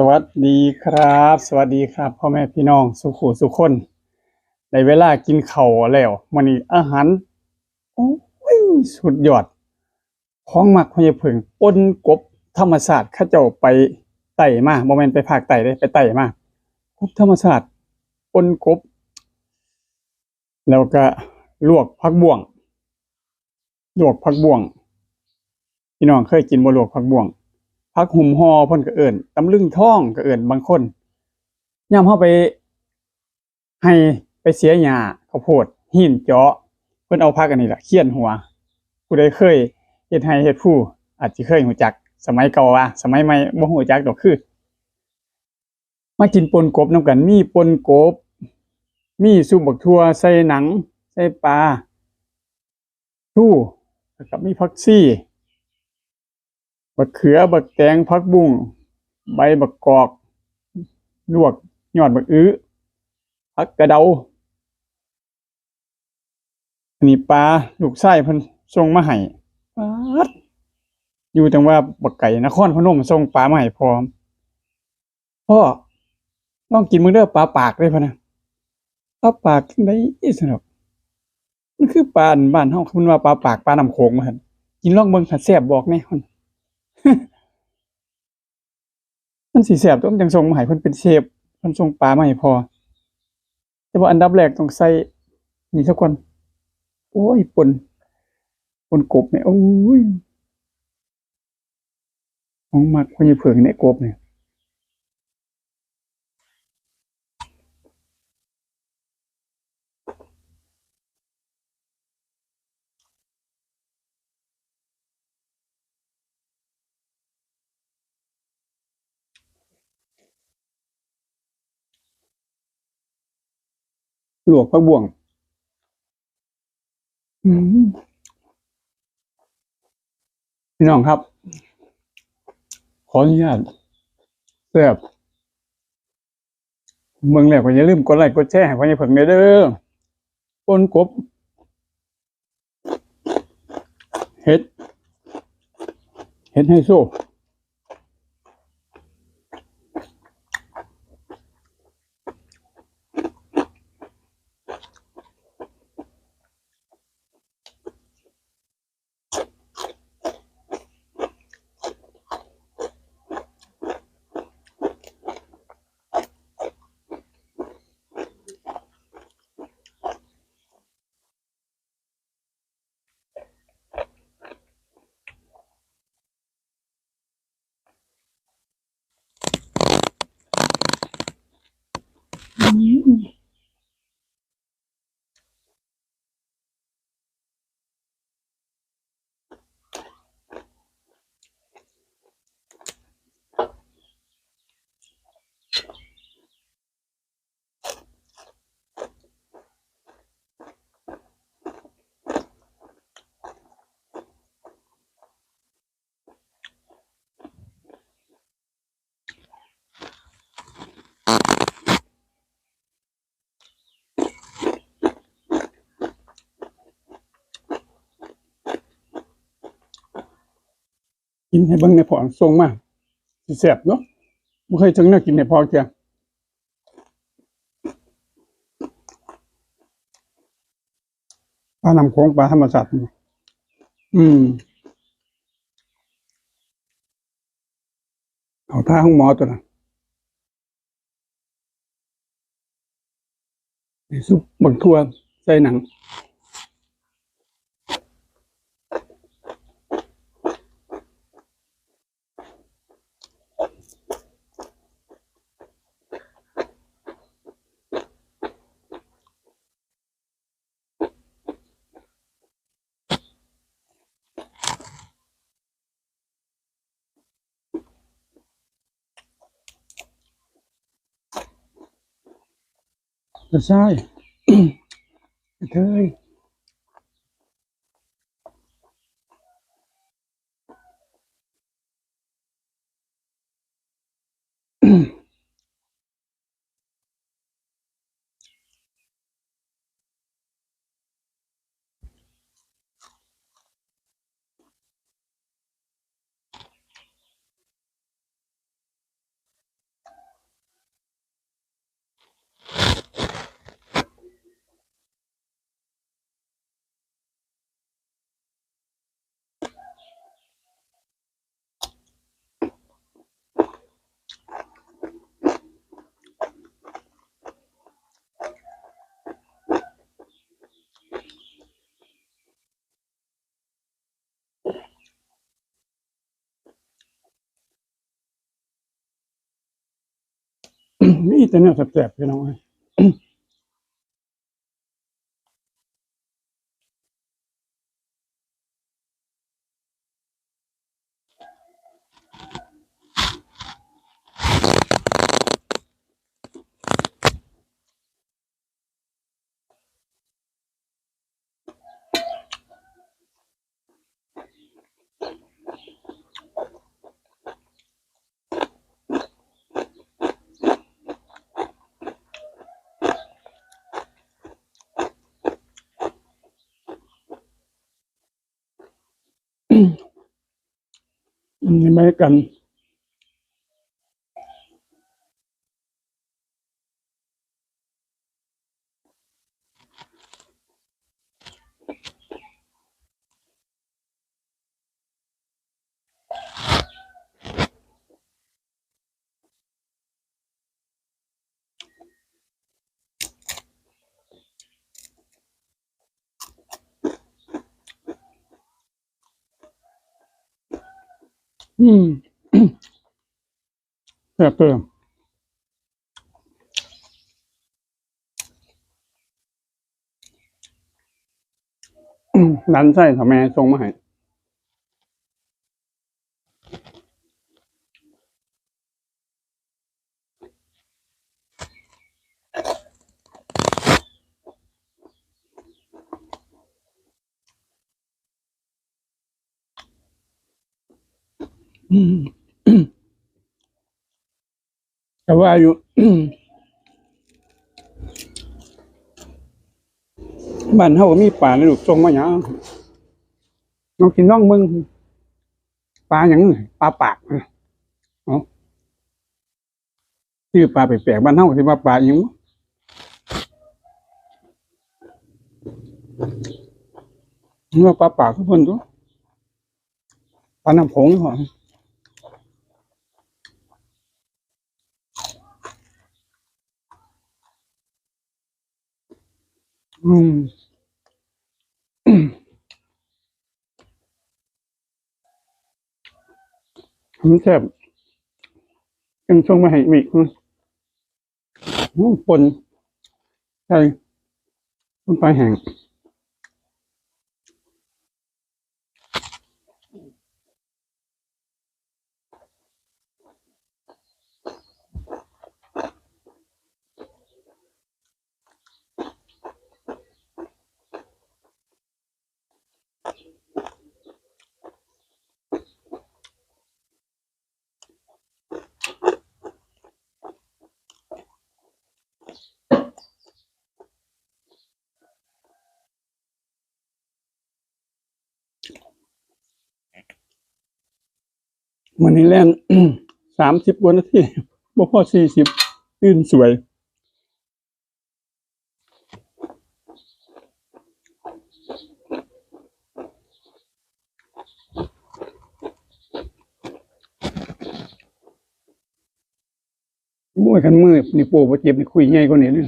สวัสดีครับ สวัสดีครับพ่อแม่พี่น้องสุขุสุขคนในเวลากินข้าวแล้วมื้อนี้อาหารโอ้ยสุดยอดของหมักพญาเพิงปนกบธรรมชาสติเขาเจ้าไปไต่มาบ่แม่นไปภาคใต้เด้ไปไต่มากบธรรมชาสติปนกบ แล้วก็ลวกผักบ่วง ลวกผักบ่วง พี่น้องเคยกินบ่ลวกผักบ่วง ผักหุ่มหอเพิ่นก็เอิ้นตำลึงท่องก็เอิ้นบางคนยามเฮาไปให้ไปเสียหญ้าข้าวโพดหินเจาะ เพิ่นเอาผักอันนี้แหละเคี่ยนหัว ผู้ใดเคยเฮ็ดไร่เฮ็ดผู้ อาจสิเคยรู้จัก สมัยเก่าว่าสมัยใหม่บ่รู้จักดอกคือ มากินปนกบนํกัน มีปนกบ มีซุปบักทั่วใส่หนัง ใส่ปลาทูแล้วก็มีผักซี่ บักเขือบักแตงผักบุ้งใบบักกอก ลวกยอดบักอื้อผักกระเดาอันนี้ปลาลูกไส้พิ่นส่งมาให้ปาดอยู่จังว่าบักไก่นครพนมส่งปลามาให้พร้อมพ่อลองกินมื้อเด้อปลาปากเด้อพ่นนะปลาปากจังได๋สนุกมันคือปลาอันบ้านเฮาคือมันว่าปลาปากปลาน้ำโขงว่าซั่นกินล่องเบิ่งถ้าแซ่บบอกแน่พ่น มันสีแสบต้องยังทรงมาให้เพิ่นเป็นเชฟเพิ่นทรงปลามาให้พอ แต่ว่าอันดับแรกต้องใส่นี่สักคนโอ้ยปนปนกบเนี่ยโอ้ยของมักพญเผือกเนี่ยกบเนี่ย ลวกผักบ่วงอืมพี่น้องครับ ขออนุญาตแซ่บเมืองแรกก็อย่าลืมกดไลค์กดแชร์ให้พ่อใหญ่เผิงเด้อเด้อปนกบ เฮ็ด เฮ็ดให้โซ่ กินให้บิ่งในพอทรงมาสิแซ่บเนาะบ่เคยถึงแนวกินให้พอเกียปลาน้ำโขงปลาธรรมชาติอืมเอาท่าของหมอตัวนั้นนี่ซุปบักทั่วใส่หนัง ไม่ใช่ เธยมีแต่เนี่ยแสบๆพี่น้อง อ้ยอืมไม่กัน อืมแบบเติมอืมดันใส่ทำไมทรงมาให้ แต่ว่าอยู่บ้านเฮาก็มีปลาในลูกทรงมาหยังน้องกินน้องมึงปลาหยังปลาปากนะเออชื่อปลาแปลกๆบ้านเฮาก็สิว่าปลาหยังนี่ว่าปลาปากคือเพิ่นตัวปลาน้ำโขงนี่พอ อืมมันแซ่บจังช่วงมาให้มีกอืมปนใช่ปนไปแห้ง มันนี้แล่นสามสิบว่านาทีบ่พอสี่สิบตื่นสวยมวยกันมือนี่โป้บ่เจ็บนี่คุยใหญ่กว่านี้เลย